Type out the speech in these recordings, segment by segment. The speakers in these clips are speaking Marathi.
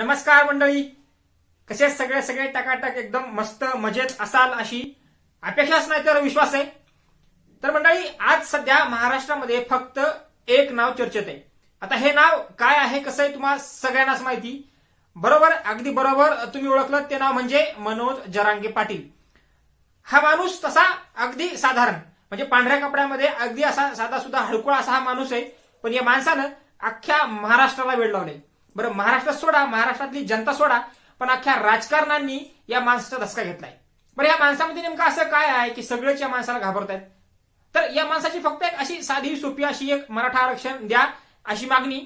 नमस्कार मंडळी. कसे सगळे? सगळे टकाटक एकदम मस्त मजेत असाल अशी अपेक्षाच नाही तर विश्वास आहे. तर मंडळी आज सध्या महाराष्ट्रामध्ये फक्त एक नाव चर्चेत आहे. आता हे नाव काय आहे कसं आहे तुम्हाला सगळ्यांनाच माहिती. बरोबर अगदी बरोबर तुम्ही ओळखलं ते नाव म्हणजे मनोज जरांगे पाटील. हा माणूस तसा अगदी साधारण म्हणजे पांढऱ्या कपड्यामध्ये अगदी असा साधा सुद्धा हळकुळा असा हा माणूस आहे. पण या माणसानं अख्ख्या महाराष्ट्राला वेळ लावले बरं महाराष्ट्रात सोडा महाराष्ट्रातली जनता सोडा पण अख्ख्या राजकारणांनी या माणसाचा धसका घेतलाय. बरं या माणसामध्ये नेमकं असं काय आहे की सगळेच या माणसाला घाबरत आहेत तर या माणसाची फक्त एक अशी साधी सोपी अशी एक मराठा आरक्षण द्या अशी मागणी.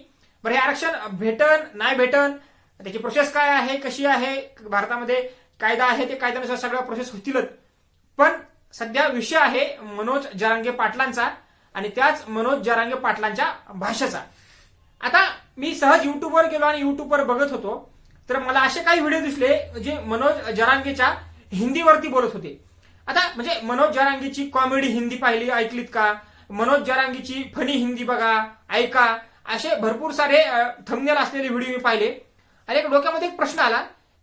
बरं हे आरक्षण भेटन नाही भेटन त्याची प्रोसेस काय आहे कशी आहे भारतामध्ये कायदा आहे ते कायद्यानुसार सगळ्या प्रोसेस होतीलच. पण सध्या विषय आहे मनोज जरांगे पाटलांचा आणि त्याच मनोज जरांगे पाटलांच्या भाषेचा. आता मी सहज युट्यूबवर गेलो आणि युट्यूबवर बघत होतो तर मला असे काही व्हिडिओ दिसले जे मनोज जरांगेच्या हिंदीवरती बोलत होते. आता म्हणजे मनोज जरांगीची कॉमेडी हिंदी पाहिली ऐकलीत का? मनोज जरांगीची फनी हिंदी बघा ऐका. असे भरपूर सारे थंबनेल असलेले व्हिडिओ मी पाहिले. आणि एक डोक्यामध्ये एक प्रश्न आला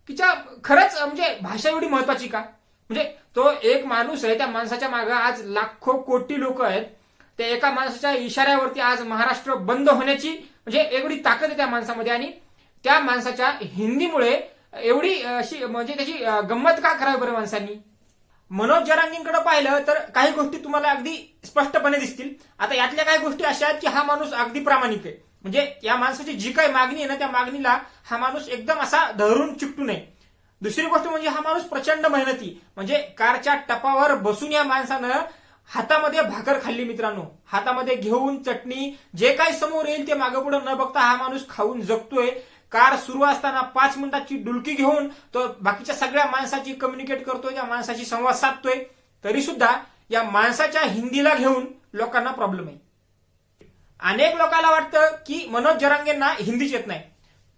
की च्या खरंच म्हणजे भाषा एवढी महत्वाची का? म्हणजे तो एक माणूस आहे त्या माणसाच्या मागे आज लाखो कोटी लोक आहेत. त्या एका माणसाच्या इशाऱ्यावरती आज महाराष्ट्र बंद होण्याची म्हणजे एवढी ताकद आहे त्या माणसामध्ये आणि त्या माणसाच्या हिंदीमुळे एवढी अशी म्हणजे त्याची गंमत का करावी बरं माणसांनी? मनोज जरांगींकडे पाहिलं तर काही गोष्टी तुम्हाला अगदी स्पष्टपणे दिसतील. आता यातल्या काही गोष्टी अशा आहेत की हा माणूस अगदी प्रामाणिक आहे. म्हणजे या माणसाची जी काही मागणी आहे ना त्या मागणीला हा माणूस एकदम असा धरून चिकटू नये. दुसरी गोष्ट म्हणजे हा माणूस प्रचंड मेहनती. म्हणजे कारच्या टपावर बसून या माणसानं हातामध्ये भाकर खाल्ली मित्रांनो. हातामध्ये घेऊन चटणी जे काही समोर येईल ते मागं पुढे न बघता हा माणूस खाऊन जगतोय. कार सुरू असताना पाच मिनिटाची डुलकी घेऊन तो बाकीच्या सगळ्या माणसाची कम्युनिकेट करतोय त्या माणसाशी संवाद साधतोय. तरी सुद्धा या माणसाच्या हिंदीला घेऊन लोकांना प्रॉब्लेम आहे. अनेक लोकांना वाटतं की मनोज जरांगेंना हिंदीच येत नाही.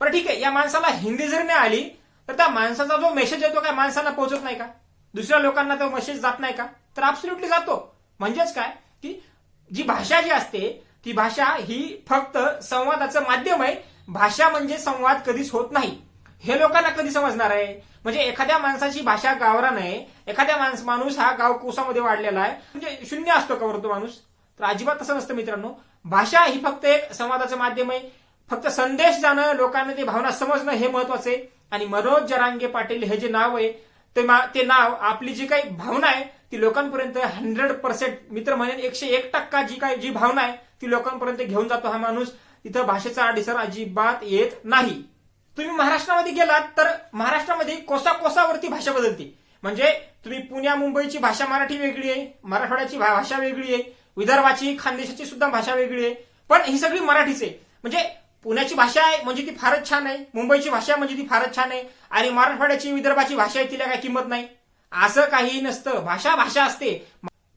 पण ठीक आहे या माणसाला हिंदी जरी नाही आली तर त्या माणसाचा जो मेसेज येतो काय माणसांना पोहोचत नाही का? दुसऱ्या लोकांना तो मेसेज जात नाही का? तर ऍब्सोल्युटली जातो. म्हणजेच काय? की जी भाषा जी असते ती भाषा ही फक्त संवादाचं माध्यम आहे. भाषा म्हणजे संवाद कधीच होत नाही. हे लोकांना कधी समजणार आहे? म्हणजे एखाद्या माणसाची भाषा गावरा नाही एखाद्या माणस माणूस हा गाव कोसामध्ये वाढलेला आहे. म्हणजे शून्य असतो का तो माणूस? तर अजिबात तसं नसतं मित्रांनो. भाषा ही फक्त एक संवादाचं माध्यम आहे. फक्त संदेश जाणं लोकांना ते भावना समजणं हे महत्वाचं आहे. आणि मनोज जरांगे पाटील हे जे नाव आहे ते ते नाव आपली जी काही भावना आहे ती लोकांपर्यंत हंड्रेड पर्सेंट मित्र म्हणेन एकशे एक टक्का जी काही जी भावना आहे ती लोकांपर्यंत घेऊन जातो हा माणूस. इथं भाषेचा अडीसर अजिबात येत नाही. तुम्ही महाराष्ट्रामध्ये गेलात तर महाराष्ट्रामध्ये कोसा कोसावरती भाषा बदलते. म्हणजे तुम्ही पुण्या मुंबईची भाषा मराठी वेगळी आहे मराठवाड्याची भाषा वेगळी आहे विदर्भाची खानदेशाची सुद्धा भाषा वेगळी आहे. पण ही सगळी मराठीच आहे. म्हणजे पुण्याची भाषा आहे म्हणजे ती फारच छान आहे. मुंबईची भाषा म्हणजे ती फारच छान आहे. आणि मराठवाड्याची विदर्भाची भाषा आहे तिला काय किंमत नाही. असं काहीही नसतं. भाषा भाषा असते.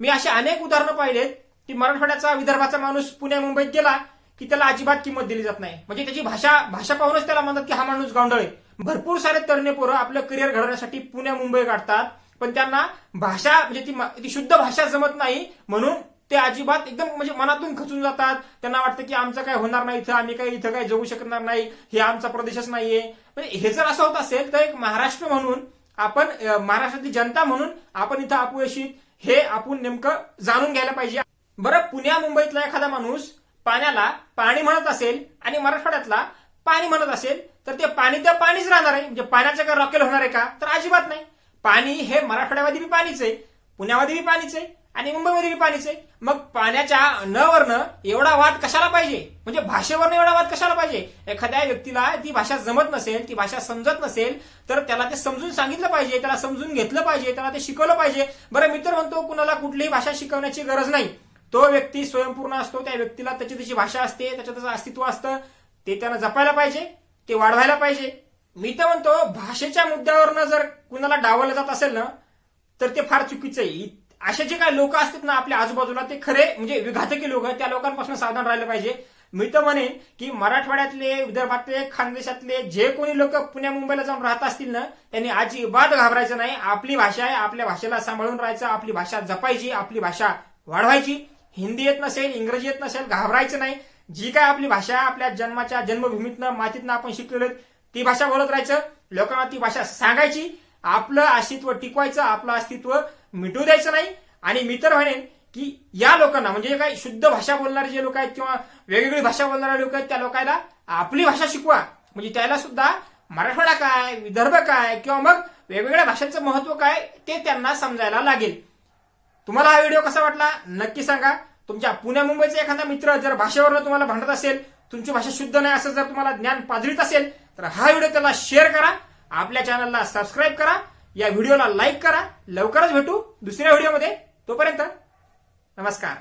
मी असे अनेक उदाहरणं पाहिलेत की मराठवाड्याचा विदर्भाचा माणूस पुण्या मुंबईत गेला की त्याला अजिबात किंमत दिली जात नाही. म्हणजे त्याची भाषा भाषा पाहूनच त्याला म्हणतात की हा माणूस गावंडळ आहे. भरपूर सारे तरणे पोरं आपलं करिअर घडवण्यासाठी पुण्या मुंबई काढतात. पण त्यांना भाषा म्हणजे ती शुद्ध भाषा जमत नाही. म्हणून ते अजिबात एकदम म्हणजे मनातून खचून जातात. त्यांना वाटतं की आमचं काय होणार नाही इथं आम्ही काही इथं काही जगू शकणार नाही. हे आमचा प्रदेशच नाहीये. म्हणजे हे जर असं होत असेल तर एक महाराष्ट्र म्हणून आपण महाराष्ट्रातली जनता म्हणून आपण इथं अपयशी हे आपण नेमकं जाणून घ्यायला पाहिजे. बरं पुण्या मुंबईतला एखादा माणूस पाण्याला पाणी म्हणत असेल आणि मराठवाड्यातला पाणी म्हणत असेल तर ते पाणी त्या पाणीच राहणार आहे. म्हणजे पाण्याचं काय रॉकेल होणार आहे का? तर अजिबात नाही. पाणी हे मराठवाड्यामध्ये बी पाणीच आहे. पुण्यामध्ये बी पाणीच आहे. आणि मुंबईमध्ये पाणीच आहे. मग पाण्याच्या न वरनं एवढा वाद कशाला पाहिजे? म्हणजे भाषेवरनं एवढा वाद कशाला पाहिजे? एखाद्या व्यक्तीला ती भाषा जमत नसेल ती भाषा समजत नसेल तर त्याला ते समजून सांगितलं पाहिजे त्याला समजून घेतलं पाहिजे त्याला ते शिकवलं पाहिजे. बरं मित्र म्हणतो कुणाला कुठलीही भाषा शिकवण्याची गरज नाही. तो व्यक्ती स्वयंपूर्ण असतो त्या व्यक्तीला त्याची त्याची भाषा असते त्याचं त्याचं अस्तित्व असतं. ते त्यानं जपायला पाहिजे ते वाढवायला पाहिजे. मी तर म्हणतो भाषेच्या मुद्द्यावरनं जर कुणाला डावलं जात असेल ना तर ते फार चुकीचं आहे. असे जे काही लोक असतात ना आपल्या आजूबाजूला ते खरे म्हणजे विघातकी लोक त्या लोकांपासून सावधान राहिलं पाहिजे. मी तर म्हणेन की मराठवाड्यातले विदर्भातले खानदेशातले जे कोणी लोक पुण्या मुंबईला जाऊन राहत असतील ना त्यांनी अजिबात घाबरायचं नाही. आपली भाषा आहे आपल्या भाषेला सांभाळून राहायचं आपली भाषा जपायची आपली भाषा वाढवायची. हिंदी येत नसेल इंग्रजी येत नसेल घाबरायचं नाही. जी काय आपली भाषा आपल्या जन्माच्या जन्मभूमीतनं मातीतनं आपण शिकलेलो ती भाषा बोलत राहायचं. लोकांना ती भाषा सांगायची. आपलं अस्तित्व टिकवायचं आपलं अस्तित्व मिटू द्यायचं नाही. आणि मी तर म्हणेन की या लोकांना म्हणजे काही शुद्ध भाषा बोलणारे जे लोक आहेत किंवा वेगवेगळी भाषा बोलणारे लोक आहेत त्या लोकांना आपली भाषा शिकवा. म्हणजे त्याला सुद्धा मराठवाडा काय विदर्भ काय किंवा मग वेगवेगळ्या भाषांचं महत्त्व काय ते त्यांना समजायला लागेल. तुम्हाला हा व्हिडिओ कसा वाटला? नक्की सांगा. तुमच्या पुण्या मुंबईचा एखादा मित्र जर भाषेवर तुम्हाला भांडत असेल तुमची भाषा शुद्ध नाही असं जर तुम्हाला ज्ञान पाजळीत असेल तर हा व्हिडिओ त्याला शेअर करा. आपल्या चॅनलला सबस्क्राईब करा. या व्हिडिओला लाईक करा लवकरच भेटू दुसऱ्या व्हिडिओमध्ये. तोपर्यंत नमस्कार.